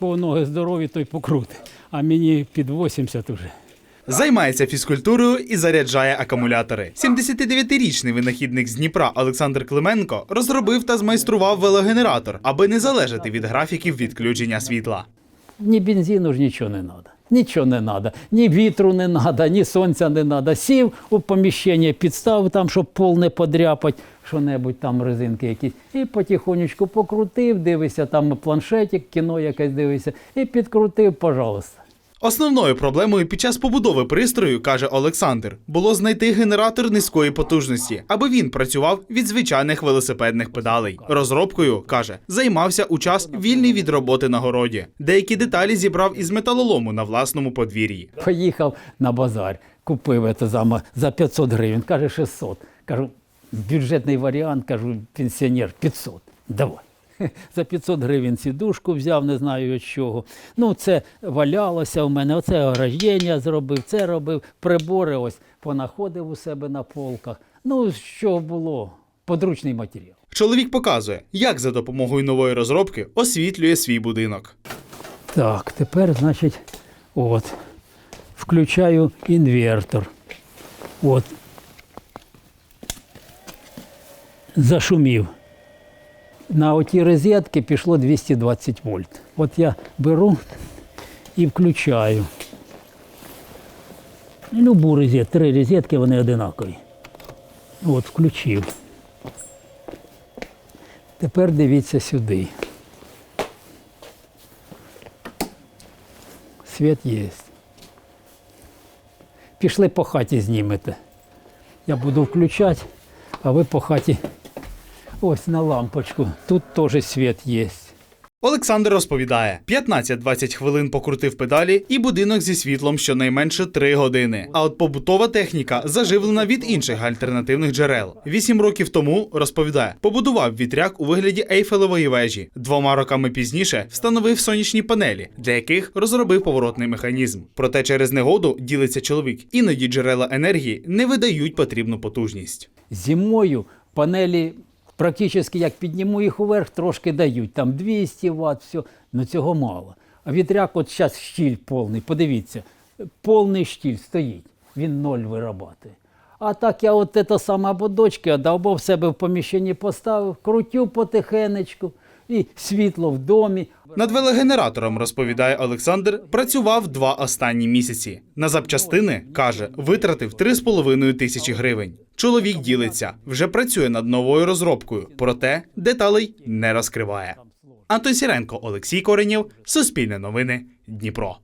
Бо ноги здорові, той покрути. А мені під 80 уже. Займається фізкультурою і заряджає акумулятори. 79-річний винахідник з Дніпра Олександр Клименко розробив та змайстрував велогенератор, аби не залежати від графіків відключення світла. Ні бензину ж нічого не треба. Нічого не треба. Ні вітру не треба, ні сонця не треба. Сів у поміщення, підстав там, щоб пол не подряпать, що-небудь там резинки якісь. І потихонечку покрутив, дивися, там планшетик, кіно якесь дивися, і підкрутив, пожалуйста. Основною проблемою під час побудови пристрою, каже Олександр, було знайти генератор низької потужності, аби він працював від звичайних велосипедних педалей. Розробкою каже, займався у час вільний від роботи на городі. Деякі деталі зібрав із металолому на власному подвір'ї. Поїхав на базар, купив це за, за 500 гривень, каже 600. Кажу, бюджетний варіант, кажу, пенсіонер 500. Давай. За 500 гривень сідушку взяв, не знаю від чого. Ну, це валялося у мене, оце ограждення зробив, це робив, прибори ось понаходив у себе на полках. Ну, що було? Подручний матеріал. Чоловік показує, як за допомогою нової розробки освітлює свій будинок. Так, тепер, значить, от, включаю інвертор. От. Зашумів. На оті розетки пішло 220 вольт. От я беру і включаю. Любу розетку, три розетки, вони одинакові. От, включив. Тепер дивіться сюди. Світ є. Пішли по хаті знімете. Я буду включати, а ви по хаті ось на лампочку. Тут теж світ є. Олександр розповідає: 15-20 хвилин покрутив педалі, і будинок зі світлом щонайменше 3 години. А от побутова техніка заживлена від інших альтернативних джерел. Вісім років тому розповідає, побудував вітряк у вигляді ейфелевої вежі. Двома роками пізніше встановив сонячні панелі, для яких розробив поворотний механізм. Проте через негоду ділиться чоловік. Іноді джерела енергії не видають потрібну потужність. Зимою панелі практично як підніму їх уверх, трошки дають. Там 200 Вт, все. але цього мало. А вітряк, от зараз щіль повний. Подивіться, повний щіль стоїть. Він ноль виробляє. А так я от це саме бодочки отдав, в себе в поміщенні поставив, крутю потихенечку, і світло в домі. Над велогенератором, розповідає Олександр, працював два останні місяці. На запчастини, каже, витратив 3,5 тисячі гривень. Чоловік ділиться, вже працює над новою розробкою, проте деталей не розкриває. Антон Сіренко, Олексій Коренєв, Суспільне новини, Дніпро.